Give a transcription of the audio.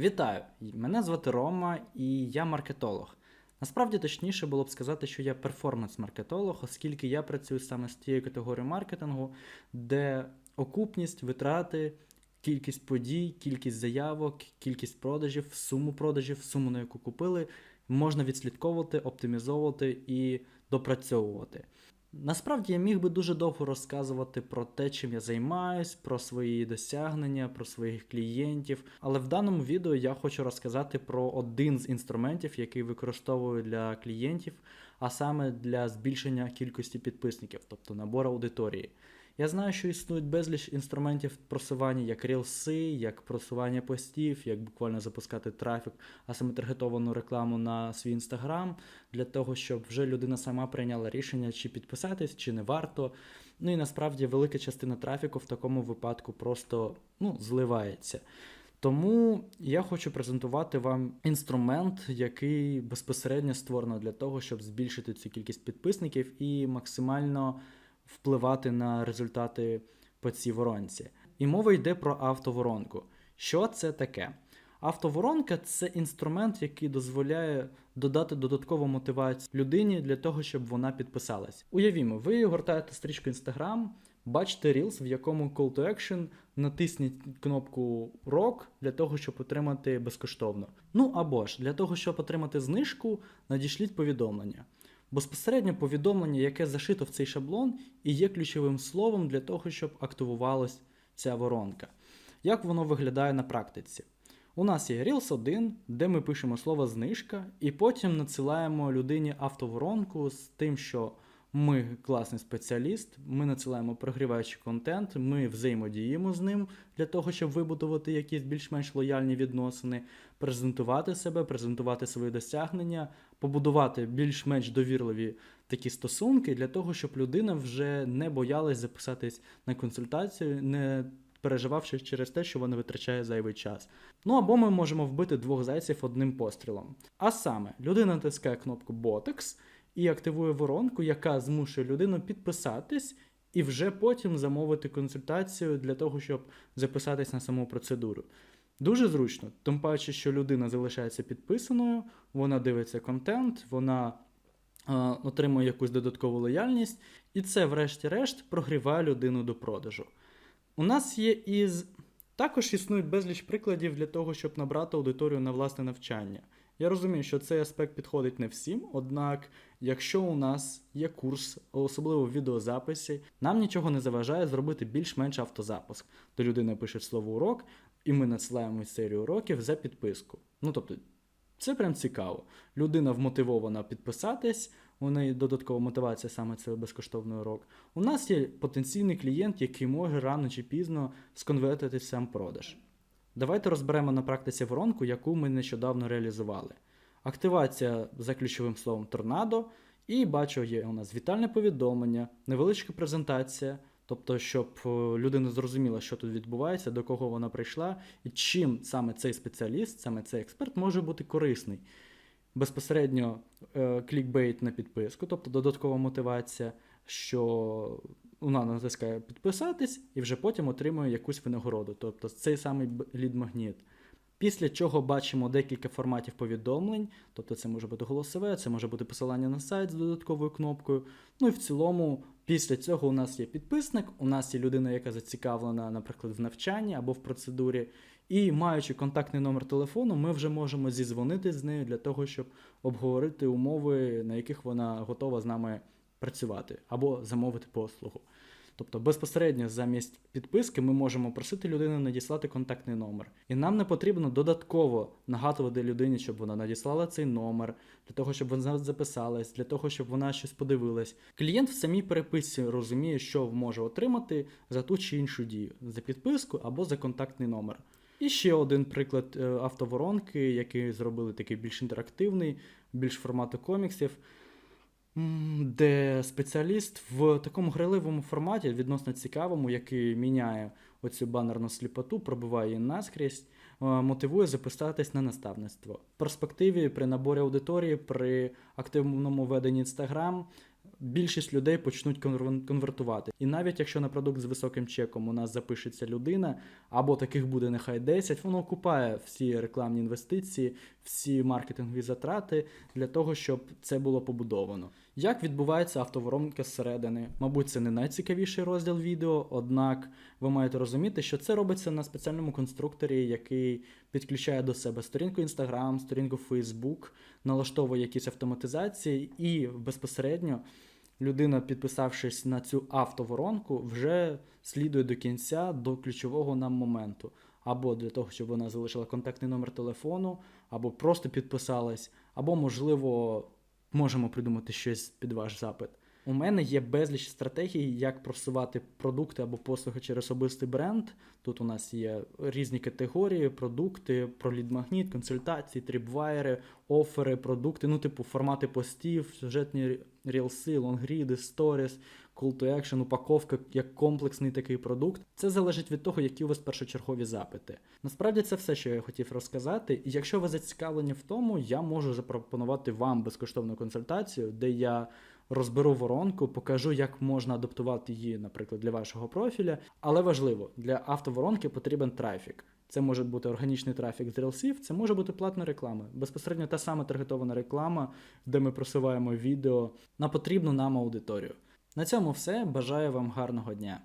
Вітаю! Мене звати Рома і я маркетолог. Насправді точніше було б сказати, що я перформанс-маркетолог, оскільки я працюю саме з тією категорією маркетингу, де окупність, витрати, кількість подій, кількість заявок, кількість продажів, суму продажів, суму, на яку купили, можна відслідковувати, оптимізовувати і допрацьовувати. Насправді я міг би дуже довго розказувати про те, чим я займаюсь, про свої досягнення, про своїх клієнтів. Але в даному відео я хочу розказати про один з інструментів, який використовую для клієнтів, а саме для збільшення кількості підписників, тобто набору аудиторії. Я знаю, що існують безліч інструментів просування, як рілси, як просування постів, як буквально запускати трафік, а саме таргетовану рекламу на свій інстаграм, для того, щоб вже людина сама прийняла рішення, чи підписатись, чи не варто. Ну і насправді велика частина трафіку в такому випадку просто ну, зливається. Тому я хочу презентувати вам інструмент, який безпосередньо створено для того, щоб збільшити цю кількість підписників і максимально впливати на результати по цій воронці. І мова йде про автоворонку. Що це таке? Автоворонка це інструмент, який дозволяє додати додаткову мотивацію людині для того, щоб вона підписалась. Уявімо, ви гортаєте стрічку Instagram, бачите Reels, в якому call to action, натисніть кнопку ROK для того, щоб отримати безкоштовно. Ну або ж для того, щоб отримати знижку, надішліть повідомлення. Безпосередньо повідомлення, яке зашито в цей шаблон, і є ключовим словом для того, щоб активувалась ця воронка. Як воно виглядає на практиці? У нас є Reels 1, де ми пишемо слово знижка, і потім надсилаємо людині автоворонку з тим, що ми класний спеціаліст, ми надсилаємо прогріваючий контент, ми взаємодіємо з ним для того, щоб вибудувати якісь більш-менш лояльні відносини, презентувати себе, презентувати свої досягнення, побудувати більш-менш довірливі такі стосунки для того, щоб людина вже не боялась записатись на консультацію, не переживавши через те, що вона витрачає зайвий час. Ну або ми можемо вбити двох зайців одним пострілом. А саме, людина натискає кнопку Botex і активує воронку, яка змушує людину підписатись і вже потім замовити консультацію для того, щоб записатись на саму процедуру. Дуже зручно, тим паче, що людина залишається підписаною, вона дивиться контент, вона е, отримує якусь додаткову лояльність, і це, врешті-решт, прогріває людину до продажу. У нас є із. Також існують безліч прикладів для того, щоб набрати аудиторію на власне навчання. Я розумію, що цей аспект підходить не всім, однак, якщо у нас є курс, особливо в відеозаписі, нам нічого не заважає зробити більш-менш автозапуск. До людини пише слово урок, і ми надсилаємо серію уроків за підписку. Ну тобто, це прям цікаво. Людина вмотивована підписатись, у неї додаткова мотивація саме це безкоштовний урок. У нас є потенційний клієнт, який може рано чи пізно сконвертити в сам продаж. Давайте розберемо на практиці воронку, яку ми нещодавно реалізували. Активація за ключовим словом торнадо, і бачу, є у нас вітальне повідомлення, невеличка презентація, тобто, щоб е, людина зрозуміла, що тут відбувається, до кого вона прийшла, і чим саме цей спеціаліст, саме цей експерт може бути корисний. Безпосередньо е, клікбейт на підписку, тобто додаткова мотивація, що вона натискає підписатись і вже потім отримує якусь винагороду, тобто цей самий лід-магніт. Після чого бачимо декілька форматів повідомлень, тобто це може бути голосове, це може бути посилання на сайт з додатковою кнопкою. Ну і в цілому, після цього у нас є підписник, у нас є людина, яка зацікавлена, наприклад, в навчанні або в процедурі. І маючи контактний номер телефону, ми вже можемо зізвонити з нею для того, щоб обговорити умови, на яких вона готова з нами працювати або замовити послугу. Тобто безпосередньо замість підписки ми можемо просити людину надіслати контактний номер. І нам не потрібно додатково нагадувати людині, щоб вона надіслала цей номер, для того, щоб вона записалась, для того, щоб вона щось подивилась. Клієнт в самій переписці розуміє, що може отримати за ту чи іншу дію, за підписку або за контактний номер. І ще один приклад е, автоворонки, який зробили такий більш інтерактивний, більш формату коміксів де спеціаліст в такому граливому форматі, відносно цікавому, який міняє оцю банерну сліпоту, пробиває її наскрізь, е, мотивує записатись на наставництво. В перспективі при наборі аудиторії, при активному веденні Instagram більшість людей почнуть конвер- конвертувати. І навіть якщо на продукт з високим чеком у нас запишеться людина, або таких буде нехай 10, воно окупає всі рекламні інвестиції, всі маркетингові затрати для того, щоб це було побудовано. Як відбувається автоворонка зсередини? Мабуть, це не найцікавіший розділ відео, однак ви маєте розуміти, що це робиться на спеціальному конструкторі, який підключає до себе сторінку Instagram, сторінку Facebook, налаштовує якісь автоматизації, і безпосередньо людина, підписавшись на цю автоворонку, вже слідує до кінця до ключового нам моменту. Або для того, щоб вона залишила контактний номер телефону, або просто підписалась, або, можливо, можемо придумати щось під ваш запит. У мене є безліч стратегій, як просувати продукти або послуги через особистий бренд. Тут у нас є різні категорії, продукти, про лідмагніт, консультації, тріпвайери, офери, продукти, ну, типу, формати постів, сюжетні рілси, лонгріди, сторіс, call to action, упаковка як комплексний такий продукт. Це залежить від того, які у вас першочергові запити. Насправді це все, що я хотів розказати. І якщо ви зацікавлені в тому, я можу запропонувати вам безкоштовну консультацію, де я розберу воронку, покажу, як можна адаптувати її, наприклад, для вашого профіля. Але важливо, для автоворонки потрібен трафік. Це може бути органічний трафік з рілсів, це може бути платна реклама. Безпосередньо та сама таргетована реклама, де ми просуваємо відео на потрібну нам аудиторію. На цьому все. Бажаю вам гарного дня.